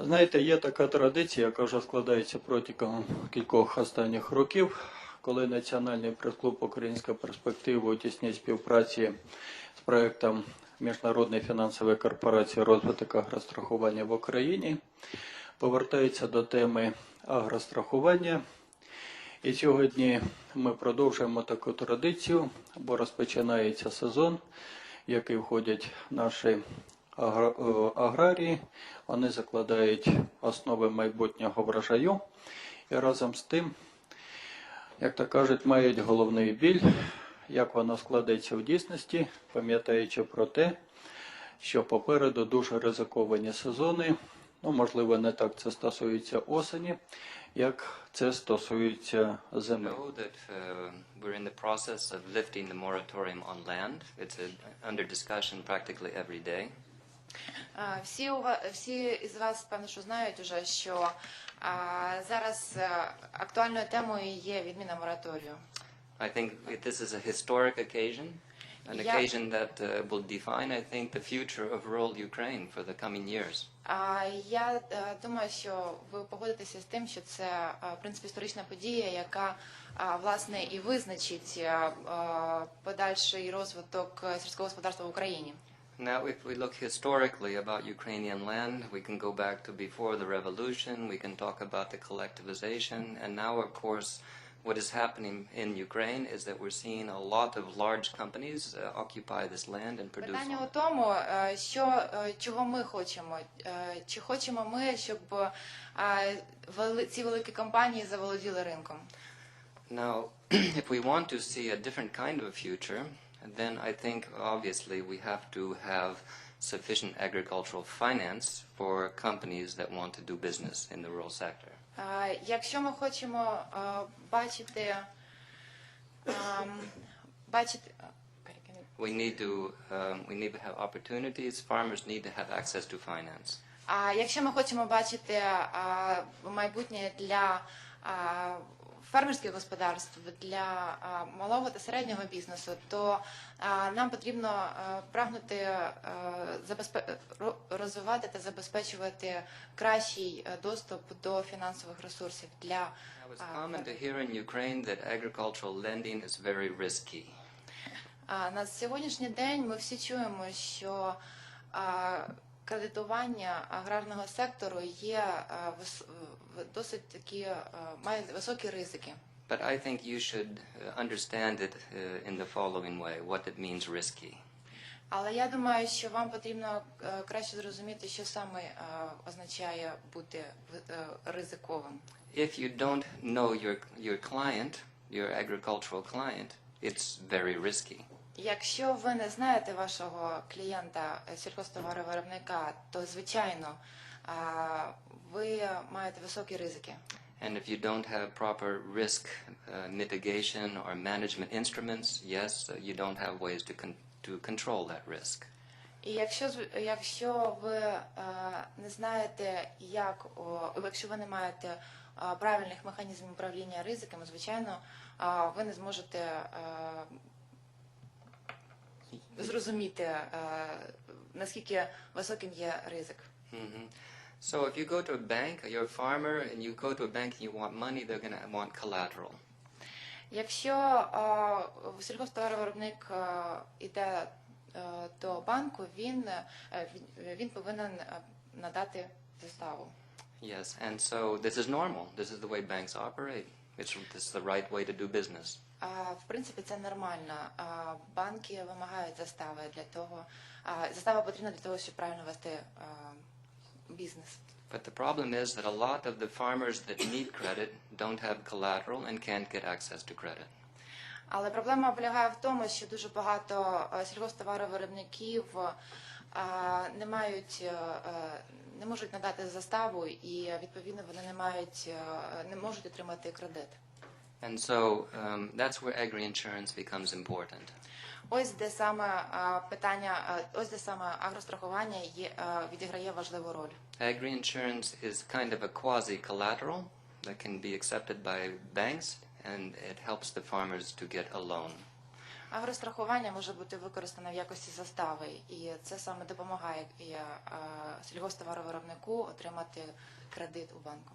Знаєте, є така традиція, яка вже складається протягом кількох останніх років, коли Національний прес-клуб Українська перспектива у тісній співпраці з проектом Міжнародної фінансової корпорації розвиток агрострахування в Україні повертається до теми агрострахування. І сьогодні ми продовжуємо таку традицію, бо розпочинається сезон, в який входять наші аграрії. Вони закладають основи майбутнього врожаю і разом з тим, як то кажуть, мають головний біль, як воно складеться в дійсності, пам'ятаючи про те, що попереду дуже ризиковані сезони. Ну, можливо, не так це стосується осені, як це стосується зими. know that uh, we're in the process of lifting the moratorium on land. It's uh under discussion practically every day. А, Всі, у ва- всі із вас, певно, що знають уже, що а, зараз е, актуальною темою є відміна мораторію. I think this is a historic occasion, an occasion that uh, will define, I think, the future of rural Ukraine for the coming years. А я е, думаю, що ви погодитеся з тим, що це е, в принципі історична подія, яка а, власне і визначить е, е, подальший розвиток е, сільського господарства в Україні. Now, if we look historically about Ukrainian land, we can go back to before the revolution, we can talk about the collectivization, and now, of course, what is happening in Ukraine is that we're seeing a lot of large companies uh, occupy this land and produce. Питання у тому, е, що е, чого ми хочемо. Е, Чи хочемо ми, щоб е, вели- ці великі компанії заволоділи ринком? Now, if we want to see a different kind of a future, then I think obviously we have to have sufficient agricultural finance for companies that want to do business in the rural sector. Е, Якщо ми хочемо е, бачити, ем, бачити We need to um, we need to have opportunities. Farmers need to have access to finance. А якщо ми хочемо бачити а, майбутнє для а, фермерських господарств, для малого та середнього бізнесу, то нам потрібно прагнути розвивати та забезпечувати кращий е, доступ до фінансових ресурсів для На сьогоднішній день ми всі чуємо, що кредитування аграрного сектору є досить такі має високі ризики. But I think you should uh, understand it uh, in the following way: what it means risky. Але я думаю, що вам потрібно е, краще зрозуміти, що саме е, означає бути е, ризиковим. If you don't know your your client, your agricultural client, it's very risky. Якщо ви не знаєте вашого клієнта е, сільхозтоваровиробника, то звичайно ви маєте високі ризики. And if you don't have proper risk uh, mitigation or management instruments, yes, you don't have ways to con- to control that risk. І якщо якщо ви е, не знаєте, як якщо ви не маєте правильних механізмів управління ризиками, звичайно, ви не зможете зрозуміти е, наскільки високим є ризик. hmm So if you go to a bank, you're a farmer, and you go to a bank and you want money, they're going to want collateral. Якщо е, сільхозтоваровиробник е, іде е, до банку, він, е, він, повинен е, надати заставу. Yes, and so this is normal. This is the way banks operate. It's this is the right way to do business. А, В принципі, це нормально. А, Банки вимагають застави для того. а, Застава потрібна для того, щоб правильно вести а, бізнес. But the problem is that a lot of the farmers that need credit don't have collateral and can't get access to credit. Але проблема полягає в тому, що дуже багато а, сільгосптоваровиробників не мають, а, не можуть надати заставу, і відповідно вони не мають, не можуть отримати кредит. And so um, that's where agri-insurance becomes important. Ось де саме питання, ось де саме агрострахування є, відіграє важливу роль. Agri-insurance is kind of a quasi-collateral that can be accepted by banks, and it helps the farmers to get a loan. Агрострахування може бути використане в якості застави, і це саме допомагає і, а, сільгосптоваровиробнику отримати кредит у банку.